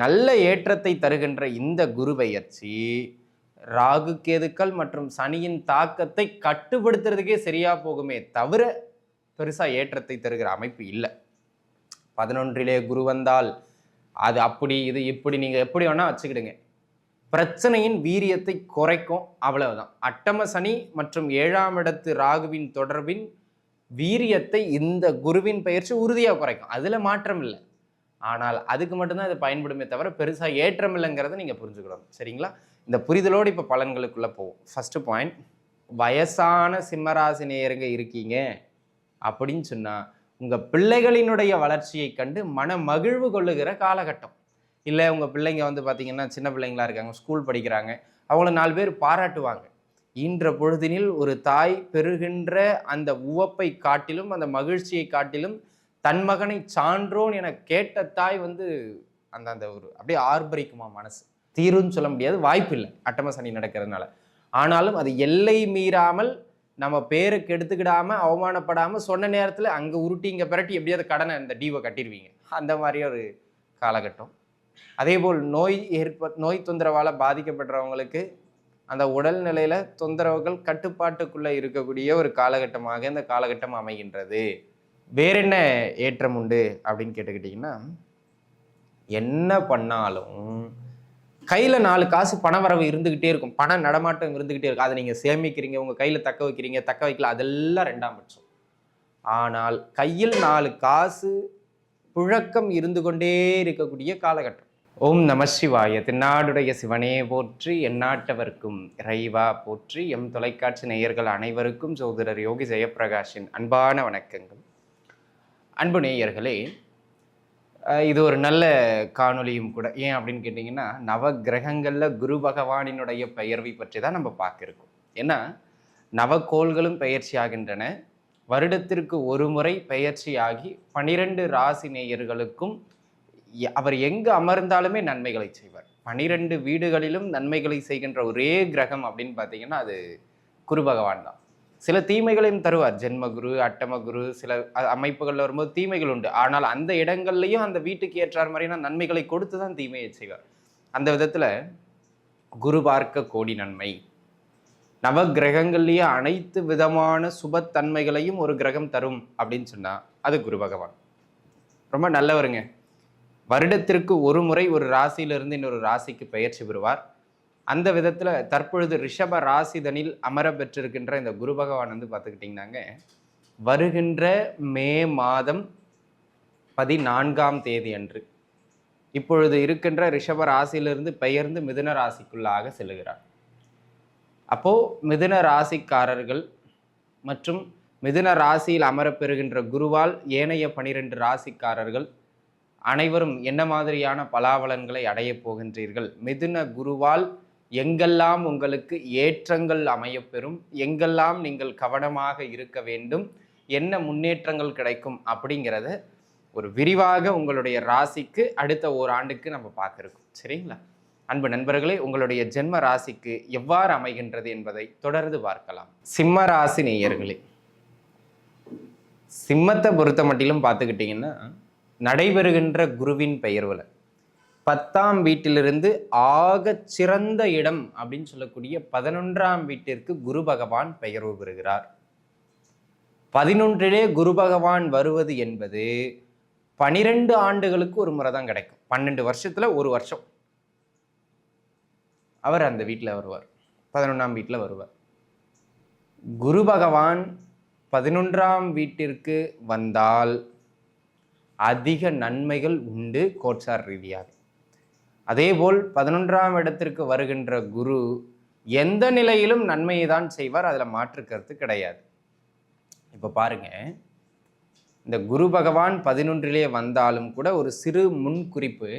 நல்ல ஏற்றத்தை தருகின்ற இந்த குரு பெயர்ச்சி ராகு கேதுக்கள் மற்றும் சனியின் தாக்கத்தை கட்டுப்படுத்துறதுக்கே சரியா போகுமே தவிர பெருசா ஏற்றத்தை தருகிற அமைப்பு இல்லை. பதினொன்றிலே குரு வந்தால் அது அப்படி இது இப்படி நீங்க எப்படி வேணா வச்சுக்கிடுங்க. பிரச்சனையின் வீரியத்தை குறைக்கும் அவ்வளவுதான். அட்டம சனி மற்றும் ஏழாம் இடத்து ராகுவின் தொடர்பின் வீரியத்தை இந்த குருவின் பயிற்சி உறுதியாக குறைக்கும். அதுல மாற்றம் இல்லை. ஆனால் அதுக்கு மட்டும்தான் இது பயன்படுமே தவிர பெருசாக ஏற்றம் இல்லைங்கிறத நீங்கள் புரிஞ்சுக்கணும். சரிங்களா? இந்த புரிதலோடு இப்போ பலன்களுக்குள்ளே போவோம். ஃபஸ்ட்டு பாயிண்ட் வயசான சிம்மராசி நேயருங்க இருக்கீங்க அப்படின்னு சொன்னால் உங்கள் பிள்ளைகளினுடைய வளர்ச்சியை கண்டு மன மகிழ்வு கொள்ளுகிற காலகட்டம். இல்லை உங்கள் பிள்ளைங்க வந்து பார்த்தீங்கன்னா சின்ன பிள்ளைங்களா இருக்காங்க ஸ்கூல் படிக்கிறாங்க அவங்கள நாலு பேர் பாராட்டுவாங்க. ஈன்ற பொழுதினில் ஒரு தாய் பெறுகின்ற அந்த உவப்பை காட்டிலும் அந்த மகிழ்ச்சியை காட்டிலும் தன் மகனை சான்றோன் என கேட்ட தாய் வந்து அந்த அந்த ஒரு அப்படியே ஆர்ப்பரிக்குமா மனசு? தீருன்னு சொல்ல முடியாது வாய்ப்பு இல்லை அட்டம சனி நடக்கிறதுனால. ஆனாலும் அது எல்லை மீறாமல் நம்ம பேருக்கு எடுத்துக்கிடாமல் அவமானப்படாமல் சொன்ன நேரத்தில் அங்கே உருட்டி இங்கே பிரட்டி எப்படியாவது கடனை அந்த டீவை கட்டிடுவீங்க. அந்த மாதிரி ஒரு காலகட்டம். அதேபோல் நோய் ஏற்ப நோய் தொந்தரவால் பாதிக்கப்படுறவங்களுக்கு அந்த உடல்நிலையில் தொந்தரவுகள் கட்டுப்பாட்டுக்குள்ளே இருக்கக்கூடிய ஒரு காலகட்டமாக இந்த காலகட்டம் அமைகின்றது. வேற என்ன ஏற்றம் உண்டு அப்படின்னு கேட்டுக்கிட்டிங்கன்னா என்ன பண்ணாலும் கையில் நாலு காசு பண வரவு இருந்துக்கிட்டே இருக்கும். பண நடமாட்டம் இருந்துக்கிட்டே இருக்கும். அதை நீங்கள் சேமிக்கிறீங்க உங்கள் கையில் தக்க வைக்கிறீங்க தக்க வைக்கல அதெல்லாம் ரெண்டாம் பட்சம். ஆனால் கையில் நாலு காசு புழக்கம் இருந்து கொண்டே இருக்கக்கூடிய காலகட்டம். ஓம் நம சிவாய. திருநாடுடைய சிவனே போற்றி எந்நாட்டவர்க்கும் இறைவா போற்றி எம் தொலைக்காட்சி நேயர்கள் அனைவருக்கும் சோதரர் யோகி ஜெயப்பிரகாஷின் அன்பான வணக்கங்கள். அன்பு நேயர்களே இது ஒரு நல்ல காணொலியும் கூட. ஏன் அப்படின்னு கேட்டிங்கன்னா நவ கிரகங்களில் குரு பகவானினுடைய பெயர்வை பற்றி தான் நம்ம பார்க்கிருக்கோம் ஏன்னா நவக்கோள்களும் பெயர்ச்சி ஆகின்றன. வருடத்திற்கு ஒரு முறை பெயர்ச்சியாகி பனிரெண்டு ராசி நேயர்களுக்கும் அவர் எங்கு அமர்ந்தாலுமே நன்மைகளை செய்வார். பனிரெண்டு வீடுகளிலும் நன்மைகளை செய்கின்ற ஒரே கிரகம் அப்படின்னு பார்த்தீங்கன்னா அது குரு பகவான் தான். சில தீமைகளையும் தருவார். ஜென்மகுரு அட்டமகுரு சில அமைப்புகளில் வரும்போது தீமைகள் உண்டு. ஆனால் அந்த இடங்கள்லையும் அந்த வீட்டுக்கு ஏற்றார் மாதிரியான நன்மைகளை கொடுத்து தான் தீமையை செய்வார். அந்த விதத்தில் குரு பார்க்க கோடி நன்மை. நவ கிரகங்கள்லேயே அனைத்து விதமான சுபத்தன்மைகளையும் ஒரு கிரகம் தரும் அப்படின்னு சொன்னால் அது குரு பகவான். ரொம்ப நல்லவருங்க. வருடத்திற்கு ஒரு முறை ஒரு ராசியிலிருந்து இன்னொரு ராசிக்கு பெயர்ச்சி பெறுவார். அந்த விதத்தில் தற்பொழுது ரிஷப ராசிதனில் அமர பெற்றிருக்கின்ற இந்த குரு பகவான் வந்து பார்த்துக்கிட்டிங்கனாங்க வருகின்ற மே மாதம் பதினான்காம் தேதி அன்று இப்பொழுது இருக்கின்ற ரிஷப ராசியிலிருந்து பெயர்ந்து மிதுன ராசிக்குள்ளாக செல்லுகிறார் அப்போது மிதுன ராசிக்காரர்கள் மற்றும் மிதுன ராசியில் அமரப்பெறுகின்ற குருவால் ஏனைய பனிரெண்டு ராசிக்காரர்கள் அனைவரும் என்ன மாதிரியான பலாபலன்களை அடையப் போகின்றீர்கள்? மிதுன குருவால் எங்கெல்லாம் உங்களுக்கு ஏற்றங்கள் அமையப்பெறும் எங்கெல்லாம் நீங்கள் கவனமாக இருக்க வேண்டும் என்ன முன்னேற்றங்கள் கிடைக்கும் அப்படிங்கிறத ஒரு விரிவாக உங்களுடைய ராசிக்கு அடுத்த ஓராண்டுக்கு நம்ம பார்க்க சரிங்களா? அன்பு நண்பர்களே உங்களுடைய ஜென்ம ராசிக்கு எவ்வாறு அமைகின்றது என்பதை தொடர்ந்து பார்க்கலாம். சிம்ம ராசி நேயர்களே சிம்மத்தை பொறுத்த மட்டிலும் பார்த்துக்கிட்டிங்கன்னா நடைபெறுகின்ற குருவின் பெயர்வில் பத்தாம் வீட்டிலிருந்து ஆக சிறந்த இடம் அப்படின்னு சொல்லக்கூடிய பதினொன்றாம் வீட்டிற்கு குரு பகவான் பெயர்வு பெறுகிறார். பதினொன்றிலே குரு பகவான் வருவது என்பது பனிரெண்டு ஆண்டுகளுக்கு ஒரு முறை தான் கிடைக்கும். பன்னெண்டு வருஷத்துல ஒரு வருஷம். அவர் அந்த வீட்டில் வருவார். பதினொன்றாம் வீட்டில் வருவார். குரு பகவான் பதினொன்றாம் வீட்டிற்கு வந்தால் அதிக நன்மைகள் உண்டு கோட்சார் ரீதியாக. அதேபோல் பதினொன்றாம் இடத்திற்கு வருகின்ற குரு எந்த நிலையிலும் நன்மையை தான் செய்வார் அதில் மாற்று கருத்து கிடையாது. இப்போ பாருங்க இந்த குரு பகவான் பதினொன்றிலே வந்தாலும் கூட ஒரு சிறு முன்குறிப்பு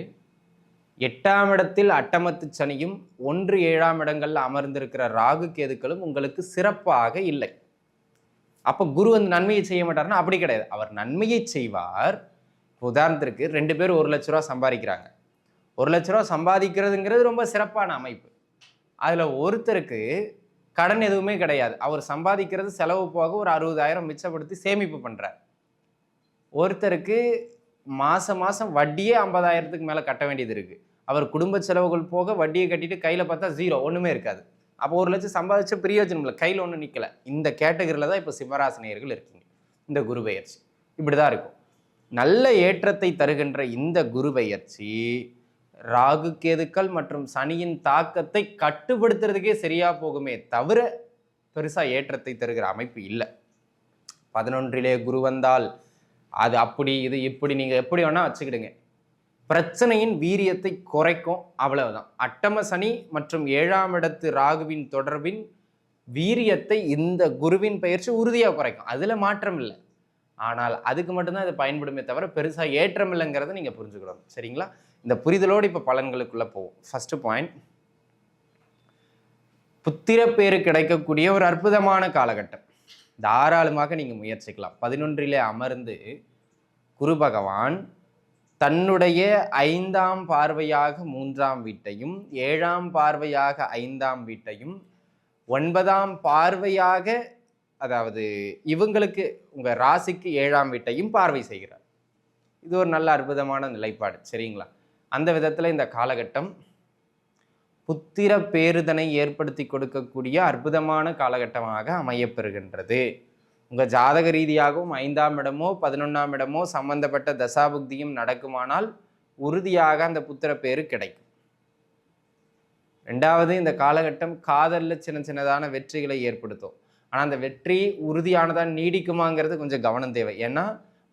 எட்டாம் இடத்தில் அட்டமத்து சனியும் ஒன்று ஏழாம் இடங்களில் அமர்ந்திருக்கிற ராகு கேதுக்களும் உங்களுக்கு சிறப்பாக இல்லை. அப்போ குரு வந்து நன்மையை செய்ய மாட்டார்னா அப்படி கிடையாது. அவர் நன்மையை செய்வார். உதாரணத்திற்கு ரெண்டு பேர் ஒரு லட்ச ரூபா சம்பாதிக்கிறாங்க. ஒரு லட்ச ரூபா சம்பாதிக்கிறதுங்கிறது ரொம்ப சிறப்பான அமைப்பு. அதில் ஒருத்தருக்கு கடன் எதுவுமே கிடையாது. அவர் சம்பாதிக்கிறது செலவு போக ஒரு அறுபதாயிரம் மிச்சப்படுத்தி சேமிப்பு பண்ணுறார் ஒருத்தருக்கு மாதம் மாதம் வட்டியே ஐம்பதாயிரத்துக்கு மேலே கட்ட வேண்டியது இருக்குது அவர் குடும்ப செலவுகள் போக வட்டியை கட்டிட்டு கையில் பார்த்தா ஜீரோ ஒன்றுமே இருக்காது. அப்போ ஒரு லட்சம் சம்பாதிச்ச பிரயோஜனம் இல்லை. கையில் ஒன்றும் நிற்கலை இந்த கேட்டகரியில் தான் இப்போ சிம்மராசினியர்கள் இருக்கீங்க. இந்த குரு பெயர்ச்சி. இப்படி தான் இருக்கும். நல்ல ஏற்றத்தை தருகின்ற இந்த குரு பெயர்ச்சி ராகு கேதுக்கள் மற்றும் சனியின் தாக்கத்தை கட்டுப்படுத்துறதுக்கே சரியாக போகுமே தவிர பெருசாக ஏற்றத்தை தருகிற அமைப்பு இல்லை. பதினொன்றிலே குரு வந்தால் அது அப்படி இது இப்படி நீங்கள் எப்படி வேணால் வச்சுக்கிடுங்க. பிரச்சனையின் வீரியத்தை குறைக்கும் அவ்வளவுதான். அட்டம சனி மற்றும் ஏழாம் இடத்து ராகுவின் தொடர்பின் வீரியத்தை இந்த குருவின் பயிற்சி உறுதியாக குறைக்கும். அதில் மாற்றம் இல்லை. ஆனால் அதுக்கு மட்டும்தான் இது பயன்படுமே தவிர பெருசாக ஏற்றம் இல்லைங்கிறத நீங்கள் புரிஞ்சுக்கணும். சரிங்களா? இந்த புரிதலோடு இப்போ பலன்களுக்குள்ளே போவோம். ஃபஸ்ட்டு பாயிண்ட் புத்திர பேர் கிடைக்கக்கூடிய ஒரு அற்புதமான காலகட்டம். தாராளமாக நீங்கள் முயற்சிக்கலாம். பதினொன்றிலே அமர்ந்து குரு பகவான் தன்னுடைய ஐந்தாம் பார்வையாக மூன்றாம் வீட்டையும் ஏழாம் பார்வையாக ஐந்தாம் வீட்டையும் ஒன்பதாம் பார்வையாக அதாவது இவங்களுக்கு உங்கள் ராசிக்கு ஏழாம் வீட்டையும் பார்வை செய்கிறார். இது ஒரு நல்ல அற்புதமான நிலைப்பாடு. சரிங்களா? அந்த விதத்தில் இந்த காலகட்டம் புத்திர பேருதனை ஏற்படுத்தி கொடுக்கக்கூடிய அற்புதமான காலகட்டமாக அமையப்பெறுகின்றது. உங்கள் ஜாதக ரீதியாகவும் ஐந்தாம் இடமோ பதினொன்றாம் இடமோ சம்பந்தப்பட்ட தசாபுக்தியும் நடக்குமானால் உறுதியாக அந்த புத்திர பேரு கிடைக்கும். ரெண்டாவது இந்த காலகட்டம் காதலில் சின்ன சின்னதான வெற்றிகளை ஏற்படுத்தும். ஆனால் அந்த வெற்றி உறுதியானதாக நீடிக்குமாங்கிறது கொஞ்சம் கவனம் தேவை. ஏன்னா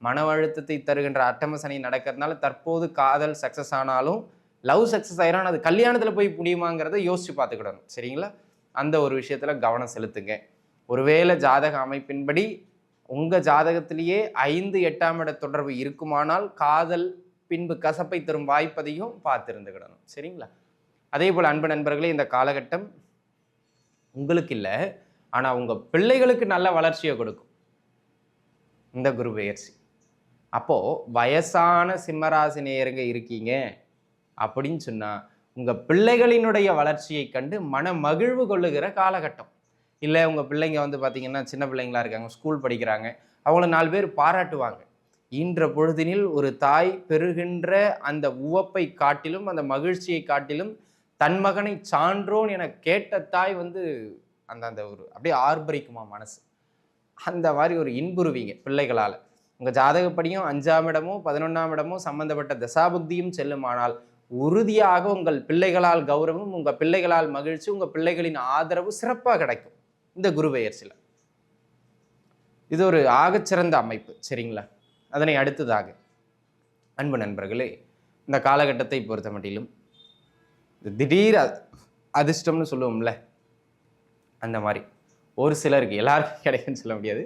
மன அழுத்தத்தை தருகின்ற அட்டம சனி நடக்கிறதுனால தற்போது காதல் சக்சஸ் ஆனாலும் லவ் சக்சஸ் ஆயிரும் அது கல்யாணத்தில் போய் முடியுமாங்கிறத யோசிச்சு பார்த்துக்கிடணும். சரிங்களா? அந்த ஒரு விஷயத்துல கவனம் செலுத்துங்க. ஒருவேளை ஜாதக அமைப்பின்படி உங்க ஜாதகத்திலேயே ஐந்து எட்டாம் இட தொடர்பு இருக்குமானால் காதல் பின்பு கசப்பை தரும் வாய்ப்பதையும் பார்த்திருந்துக்கிடணும். சரிங்களா? அதே போல் அன்பு நண்பர்களே இந்த காலகட்டம் உங்களுக்கு இல்லை ஆனால் உங்கள் பிள்ளைகளுக்கு நல்ல வளர்ச்சியை கொடுக்கும். இந்த குரு பெயர்ச்சி அப்போது வயசான சிம்மராசி நேயருங்க இருக்கீங்க அப்படின்னு சொன்னால் உங்கள் பிள்ளைகளினுடைய வளர்ச்சியை கண்டு மன மகிழ்வு கொள்ளுகிற காலகட்டம். இல்லை உங்கள் பிள்ளைங்க வந்து பார்த்திங்கன்னா சின்ன பிள்ளைங்களா இருக்காங்க ஸ்கூல் படிக்கிறாங்க அவங்கள நாலு பேர் பாராட்டுவாங்க. ஈன்ற பொழுதினில் ஒரு தாய் பெறுகின்ற அந்த உவப்பை காட்டிலும் அந்த மகிழ்ச்சியை காட்டிலும் தன் மகனை சான்றோன் என கேட்ட தாய் வந்து அந்த அந்த ஒரு அப்படியே ஆர்ப்பரிக்குமா மனசு? அந்த மாதிரி ஒரு இன்புறுவீங்க பிள்ளைகளால். உங்கள் ஜாதகப்படியும் அஞ்சாம் இடமோ பதினொன்றாம் இடமோ சம்பந்தப்பட்ட தசாபுக்தியும் செல்லுமானால் உறுதியாக உங்கள் பிள்ளைகளால் கௌரவம் உங்கள் பிள்ளைகளால் மகிழ்ச்சி உங்கள் பிள்ளைகளின் ஆதரவு சிறப்பாக கிடைக்கும். இந்த குரு பெயர்ச்சியில் இது ஒரு ஆகச்சிறந்த அமைப்பு சரிங்களா? அதனை அடுத்ததாக அன்பு நண்பர்களே இந்த காலகட்டத்தை பொறுத்த மட்டிலும் திடீர் அதிர்ஷ்டம்னு சொல்லுவோம்ல அந்த மாதிரி ஒரு சிலருக்கு எல்லாருக்கும் கிடைக்குன்னு சொல்ல முடியாது.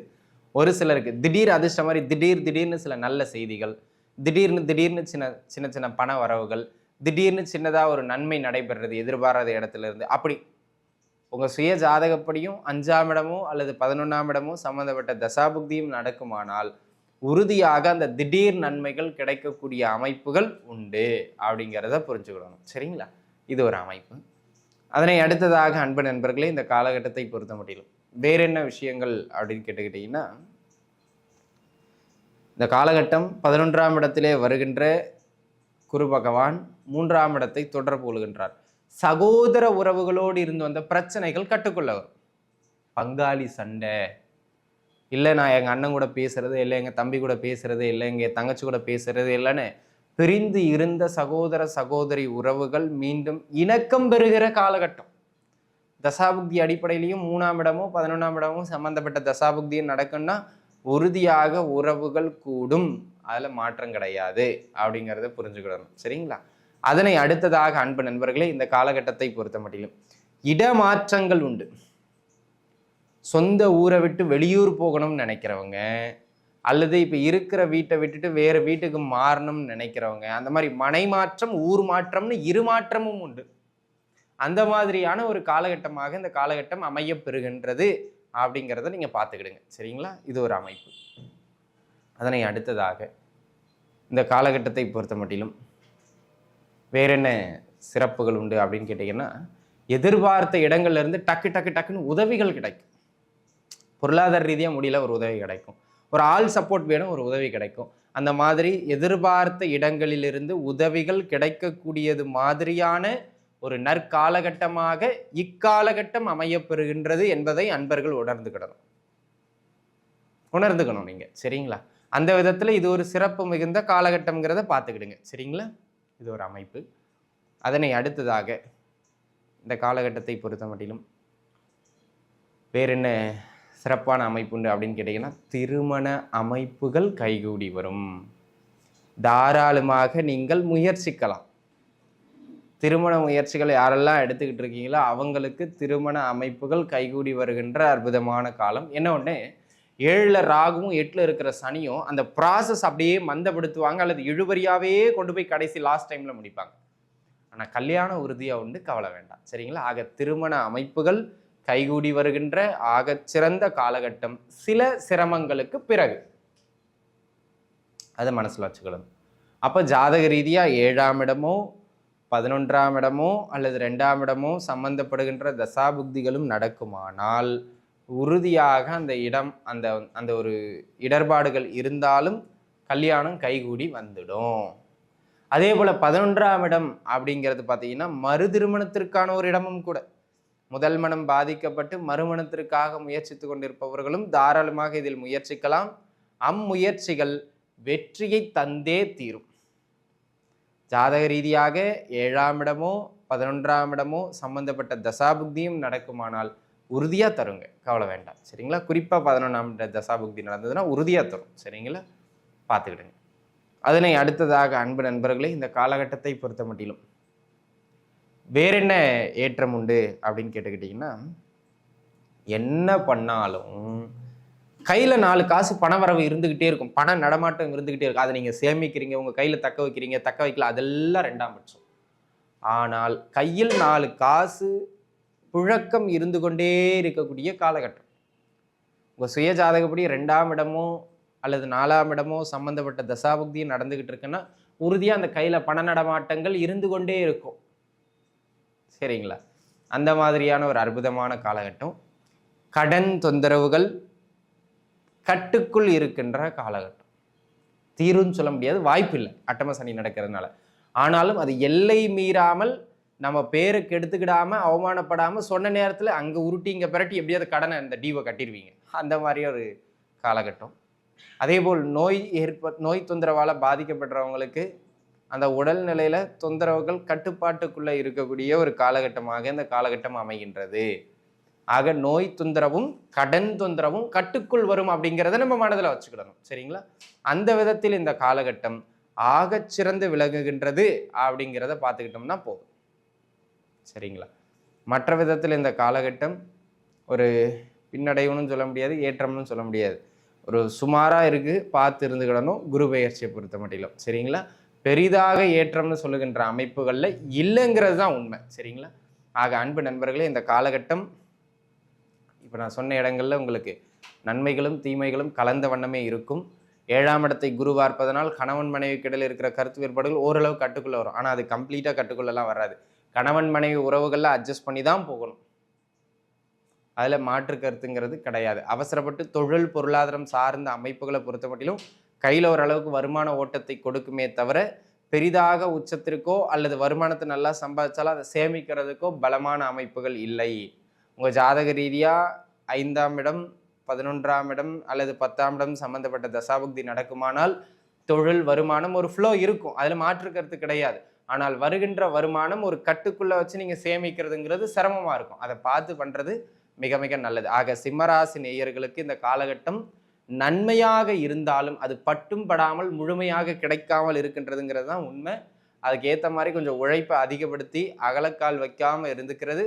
ஒரு சிலருக்கு திடீர் அதிர்ஷ்டம் மாதிரி திடீர் திடீர்னு சில நல்ல செய்திகள் திடீர்னு திடீர்னு சின்ன சின்ன சின்ன பண வரவுகள் திடீர்னு சின்னதாக ஒரு நன்மை நடைபெறுறது எதிர்பாராத இடத்துல இருந்து அப்படி உங்கள் சுய ஜாதகப்படியும் அஞ்சாம் இடமோ அல்லது பதினொன்றாம் இடமோ சம்மந்தப்பட்ட தசாபுக்தியும் நடக்குமானால் உறுதியாக அந்த திடீர் நன்மைகள் கிடைக்கக்கூடிய அமைப்புகள் உண்டு அப்படிங்கிறத புரிஞ்சுக்கிடணும். சரிங்களா? இது ஒரு அமைப்பு. அதனை அடுத்ததாக அன்பு நண்பர்களே இந்த காலகட்டத்தை பொறுத்த முடியும் வேற என்ன விஷயங்கள் அப்படின்னு கேட்டுக்கிட்டீங்கன்னா இந்த காலகட்டம் பதினொன்றாம் இடத்திலே வருகின்ற குரு பகவான் மூன்றாம் இடத்தை தொடர்பு கொள்கின்றார். சகோதர உறவுகளோடு இருந்து வந்த பிரச்சனைகள் கட்டுக்குள்ள வரும் பங்காளி சண்டை. இல்லை நான் எங்கள் அண்ணன் கூட பேசுறது இல்லை எங்கள் தம்பி கூட பேசுறது இல்லை எங்கள் தங்கச்சி கூட பேசுறது இல்லைன்னு பிரிந்து இருந்த சகோதர சகோதரி உறவுகள் மீண்டும் இணக்கம் பெறுகிற காலகட்டம். தசாபுக்தி அடிப்படையிலையும் மூணாம் இடமோ பதினொன்றாம் இடமோ சம்மந்தப்பட்ட தசாபுக்தியும் நடக்கும்னா உறுதியாக உறவுகள் கூடும். அதில் மாற்றம் கிடையாது அப்படிங்கிறத புரிஞ்சுக்கிடணும். சரிங்களா? அதனை அடுத்ததாக அன்பு நண்பர்களே இந்த காலகட்டத்தை பொறுத்த மட்டிலும் இடமாற்றங்கள் உண்டு. சொந்த ஊரை விட்டு வெளியூர் போகணும்னு நினைக்கிறவங்க அல்லது இப்போ இருக்கிற வீட்டை விட்டுட்டு வேறு வீட்டுக்கு மாறணும்னு நினைக்கிறவங்க அந்த மாதிரி மனை மாற்றம் ஊர் மாற்றம்னு இரு மாற்றமும் உண்டு. அந்த மாதிரியான ஒரு காலகட்டமாக இந்த காலகட்டம் அமையப்பெறுகின்றது அப்படிங்கிறத நீங்கள் பார்த்துக்கிடுங்க. சரிங்களா? இது ஒரு அமைப்பு. அதனை அடுத்ததாக இந்த காலகட்டத்தை பொறுத்த மட்டிலும் வேற என்ன சிறப்புகள் உண்டு அப்படின்னு கேட்டிங்கன்னா எதிர்பார்த்த இடங்கள்லேருந்து டக்கு டக்கு டக்குன்னு உதவிகள் கிடைக்கும். பொருளாதார ரீதியாக முடியல ஒரு உதவி கிடைக்கும். ஒரு ஆள் சப்போர்ட் வேணும் ஒரு உதவி கிடைக்கும். அந்த மாதிரி எதிர்பார்த்த இடங்களிலிருந்து உதவிகள் கிடைக்கக்கூடியது மாதிரியான ஒரு நற்காலகட்டமாக இக்காலகட்டம் அமையப்பெறுகின்றது என்பதை அன்பர்கள் உணர்ந்துக்கிடணும் உணர்ந்துக்கணும் நீங்கள் சரிங்களா? அந்த விதத்தில் இது ஒரு சிறப்பு மிகுந்த காலகட்டம்ங்கிறத பார்த்துக்கிடுங்க. சரிங்களா? இது ஒரு அமைப்பு. அதனை அடுத்ததாக இந்த காலகட்டத்தை பொறுத்த மட்டிலும் வேற என்ன சிறப்பான அமைப்பு உண்டு அப்படின்னு கேட்டிங்கன்னா திருமண அமைப்புகள் கைகூடி வரும். தாராளமாக நீங்கள் முயற்சிக்கலாம். திருமண முயற்சிகள் யாரெல்லாம் எடுத்துக்கிட்டு இருக்கீங்களோ அவங்களுக்கு திருமண அமைப்புகள் கைகூடி வருகின்ற அற்புதமான காலம். என்ன ஒன்று ஏழில் ராகுவும் எட்டில் இருக்கிற சனியும் அந்த ப்ராசஸ் அப்படியே மந்தப்படுத்துவாங்க அல்லது இழுபறியாவே கொண்டு போய் கடைசி லாஸ்ட் டைமில் முடிப்பாங்க. ஆனால் கல்யாணம் உறுதியாக உண்டு கவலை வேண்டாம். சரிங்களா? ஆக திருமண அமைப்புகள் கைகூடி வருகின்ற ஆக சிறந்த காலகட்டம் சில சிரமங்களுக்கு பிறகு. அதை மனசில் வச்சுக்கணும். அப்போ ஜாதக ரீதியாக ஏழாம் இடமோ பதினொன்றாம் இடமோ அல்லது ரெண்டாம் இடமோ சம்பந்தப்படுகின்ற தசாபுக்திகளும் நடக்குமானால் உறுதியாக அந்த இடம் அந்த அந்த ஒரு இடர்பாடுகள் இருந்தாலும் கல்யாணம் கைகூடி வந்துடும். அதே போல் பதினொன்றாம் இடம் அப்படிங்கிறது பார்த்தீங்கன்னா மறு திருமணத்திற்கான ஒரு இடமும் கூட. முதல் மனம் பாதிக்கப்பட்டு மறுமணத்திற்காக முயற்சித்து கொண்டிருப்பவர்களும் தாராளமாக இதில் முயற்சிக்கலாம். அம்முயற்சிகள் வெற்றியை தந்தே தீரும். ஜாதக ரீதியாக ஏழாம் இடமோ பதினொன்றாம் இடமோ சம்பந்தப்பட்ட தசாபுக்தியும் நடக்குமானால் உறுதியாக தருங்க. கவலை வேண்டாம். சரிங்களா? குறிப்பாக பதினொன்றாம் இட தசாபுக்தி நடந்ததுன்னா உறுதியாக தரும். சரிங்களா? பார்த்துக்கிடுங்க. அதனை அடுத்ததாக அன்பு நண்பர்களே இந்த காலகட்டத்தை பொறுத்த மட்டிலும் வேற என்ன ஏற்றம் உண்டு அப்படின்னு கேட்டுக்கிட்டிங்கன்னா என்ன பண்ணாலும் கையில் நாலு காசு பண வரவு இருந்துக்கிட்டே இருக்கும். பண நடமாட்டம் இருந்துக்கிட்டே இருக்கும். அதை நீங்கள் சேமிக்கிறீங்க உங்கள் கையில் தக்க வைக்கிறீங்க தக்க வைக்கல அதெல்லாம் ரெண்டாம் பட்சம். ஆனால் கையில் நாலு காசு புழக்கம் இருந்து கொண்டே இருக்கக்கூடிய காலகட்டம். உங்கள் சுய ஜாதகப்படி ரெண்டாம் இடமோ அல்லது நாலாம் இடமோ சம்மந்தப்பட்ட தசாபக்தியும் நடந்துக்கிட்டு இருக்குன்னா உறுதியாக அந்த கையில் பண நடமாட்டங்கள் இருந்து கொண்டே இருக்கும். சரிங்களா? அந்த மாதிரியான ஒரு அற்புதமான காலகட்டம். கடன் தொந்தரவுகள் கட்டுக்குள் இருக்கின்ற காலகட்டம். தீருன்னு சொல்ல முடியாது வாய்ப்பு இல்லை அட்டம சனி நடக்கிறதுனால. ஆனாலும் அது எல்லை மீறாமல் நம்ம பேரை எடுத்துக்கிடாமல் அவமானப்படாமல் சொன்ன நேரத்தில் அங்கே உருட்டி இங்கே பிரட்டி எப்படியாவது கடனை அந்த டீவை கட்டிடுவீங்க. அந்த மாதிரி ஒரு காலகட்டம். அதேபோல் நோய் ஏற்ப நோய் தொந்தரவால் பாதிக்கப்படுறவங்களுக்கு அந்த உடல்நிலையில் தொந்தரவுகள் கட்டுப்பாட்டுக்குள்ளே இருக்கக்கூடிய ஒரு காலகட்டமாக இந்த காலகட்டம் அமைகின்றது. ஆக நோய் தொந்தரவும் கடன் தொந்தரவும் கட்டுக்குள் வரும் அப்படிங்கிறத நம்ம மனதில் வச்சுக்கிடணும். சரிங்களா? அந்த விதத்தில் இந்த காலகட்டம் ஆக சிறந்து விளங்குகின்றது அப்படிங்கிறத பார்த்துக்கிட்டோம்னா போதும். சரிங்களா? மற்ற விதத்தில் இந்த காலகட்டம் ஒரு பின்னடைவுன்னு சொல்ல முடியாது ஏற்றம்னு சொல்ல முடியாது. ஒரு சுமாராக இருக்குது பார்த்து இருந்துக்கிடணும் குரு பெயர்ச்சியை பொறுத்த மட்டிலும். சரிங்களா? பெரிதாக ஏற்றம்னு சொல்லுகின்ற அமைப்புகளில் இல்லைங்கிறது தான் உண்மை. சரிங்களா? ஆக அன்பு நண்பர்களே இந்த காலகட்டம் இப்போ நான் சொன்ன இடங்களில் உங்களுக்கு நன்மைகளும் தீமைகளும் கலந்த வண்ணமே இருக்கும். ஏழாம் இடத்தை குரு பார்ப்பதனால் கணவன் மனைவி இடையில் இருக்கிற கருத்து வேறுபாடுகள் ஓரளவு கட்டுக்குள்ளே வரும். ஆனால் அது கம்ப்ளீட்டாக கட்டுக்குள்ளெல்லாம் வராது. கணவன் மனைவி உறவுகளில் அட்ஜஸ்ட் பண்ணி தான் போகணும். அதில் மாற்று கருத்துங்கிறது கிடையாது. அவசரப்பட்டு தொழில் பொருளாதாரம் சார்ந்த அமைப்புகளை பொறுத்த மட்டிலும் கையில் ஓரளவுக்கு வருமான ஓட்டத்தை கொடுக்குமே தவிர பெரிதாக உச்சத்திற்கோ அல்லது வருமானத்தை நல்லா சம்பாதிச்சாலும் அதை சேமிக்கிறதுக்கோ பலமான அமைப்புகள் இல்லை. உங்கள் ஜாதக ரீதியாக ஐந்தாம் இடம் பதினொன்றாம் இடம் அல்லது பத்தாம் இடம் சம்பந்தப்பட்ட தசாபுக்தி நடக்குமானால் தொழில் வருமானம் ஒரு ஃப்ளோ இருக்கும். அதில் மாற்று கருத்து கிடையாது. ஆனால் வருகின்ற வருமானம் ஒரு கட்டுக்குள்ளே வச்சு நீங்கள் சேமிக்கிறதுங்கிறது சிரமமாக இருக்கும். அதை பார்த்து பண்ணுறது மிக மிக நல்லது. ஆக சிம்மராசி நேயர்களுக்கு இந்த காலகட்டம் நன்மையாக இருந்தாலும் அது பட்டும் படாமல் முழுமையாக கிடைக்காமல் இருக்கின்றதுங்கிறது தான் உண்மை. அதுக்கு ஏற்ற மாதிரி கொஞ்சம் உழைப்பை அதிகப்படுத்தி அகலக்கால் வைக்காமல் இருந்துக்கிறது.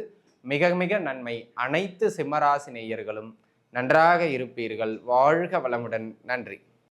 மிக மிக நன்மை. அனைத்து சிம்மராசி நேயர்களும் நன்றாக இருப்பீர்கள். வாழ்க வளமுடன். நன்றி.